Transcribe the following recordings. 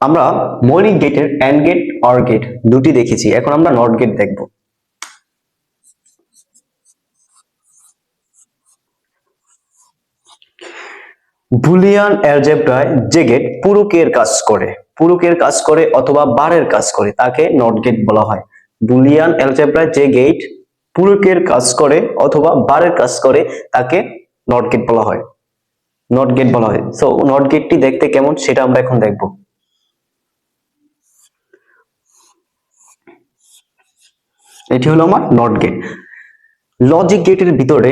আমরা মৌলিক গেটের অ্যান্ড গেট অর গেট দুটি দেখেছি। এখন আমরা নট গেট দেখব। বুলিয়ান অ্যালজেব্রায় যে গেট পুরুকের কাজ করে, পুরুকের কাজ করে অথবা বারের কাজ করে, তাকে নট গেট বলা হয়। বুলিয়ান অ্যালজেব্রায় যে গেট পুরুকের কাজ করে অথবা বারের কাজ করে, তাকে নট গেট বলা হয়। নট গেট বলা হয়। সো নট গেটটি দেখতে কেমন, সেটা আমরা এখন দেখব। এটি হলো আমার নট গেট লজিক গেটের ভিতরে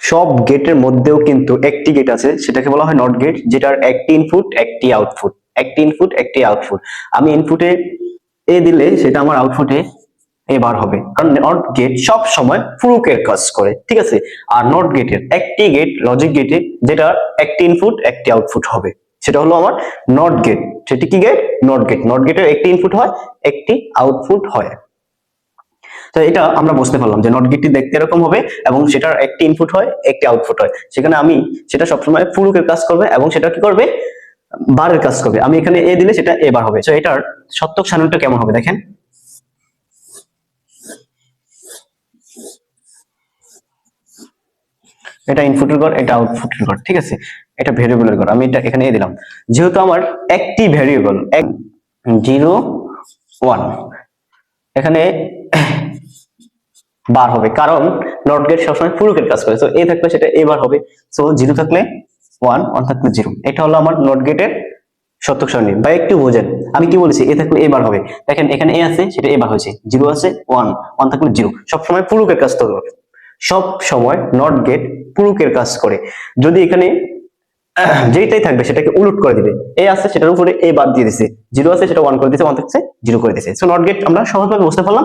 সব গেটের মধ্যেও কিন্তু একটি গেট আছে, সেটাকে বলা হয় নট গেট যেটার একটি ইনপুট একটি আউটপুট একটি ইনপুট একটি আউটপুট আমি ইনপুটে এ দিলে সেটা আমার আউটপুটে এবার হবে। কারণ নট গেট সব সময় পুরুকের কাজ করে, ঠিক আছে? আর নট গেটের একটি গেট লজিক গেটে যেটা একটি ইনপুট একটি আউটপুট হবে। সেটা হলো আমার নট গেট সেটি কি গেট নট গেট নট গেটের একটি ইনপুট হয়, একটি আউটপুট হয়। তো এটা আমরা বুঝতে পারলাম যে নট গেটটি দেখতে এরকম হবে এবং সেটার একটি ইনপুট হয়, একটি আউটপুট হয়। সেখানে আমি সেটা সবসময় পুরুকের কাজ করবে এবং সেটা কি করবে? বারের কাজ করবে। আমি এখানে এ দিলে সেটা এবার হবে। তো এটার সত্যক সারণীটা কেমন হবে দেখেন? এটা ইনপুটের ঘর, এটা আউটপুটের ঘর, ঠিক আছে? এটা ভেরিয়েবলের ঘর। আমি এটা এখানে দিলাম। যেহেতু আমার একটি ভেরিয়েবল এক জিরো ওয়ান এখানে বার হবে। কারণ নট গেট সবসময় পুরুকের কাজ করে। তো এ থাকলে সেটা এবার হবে। সো জিরো থাকলে ওয়ান ওয়ান থাকলে জিরো এটা হলো আমার নট গেটের সত্যক সারণী। বা একটু বোঝেন। আমি কি বলেছি? এ থাকলে এবার হবে। দেখেন, এখানে এ আছে, সেটা এবার হয়েছে। জিরো আছে ওয়ান ওয়ান থাকলে জিরো সবসময় পুরুকের কাজ করবে। সব সময় নট গেট পুরুকের কাজ করে। যদি এখানে যেইটাই থাকবে, সেটাকে উলট করে দিবে। এ আছে, সেটার উপরে এ বাদ দিয়ে দিছে। জিরো আছে, সেটা ওয়ান করে দিছে ওয়ান থাকছে জিরো করে দিছে। সো নট গেট আমরা সহজভাবে বুঝতে পারলাম।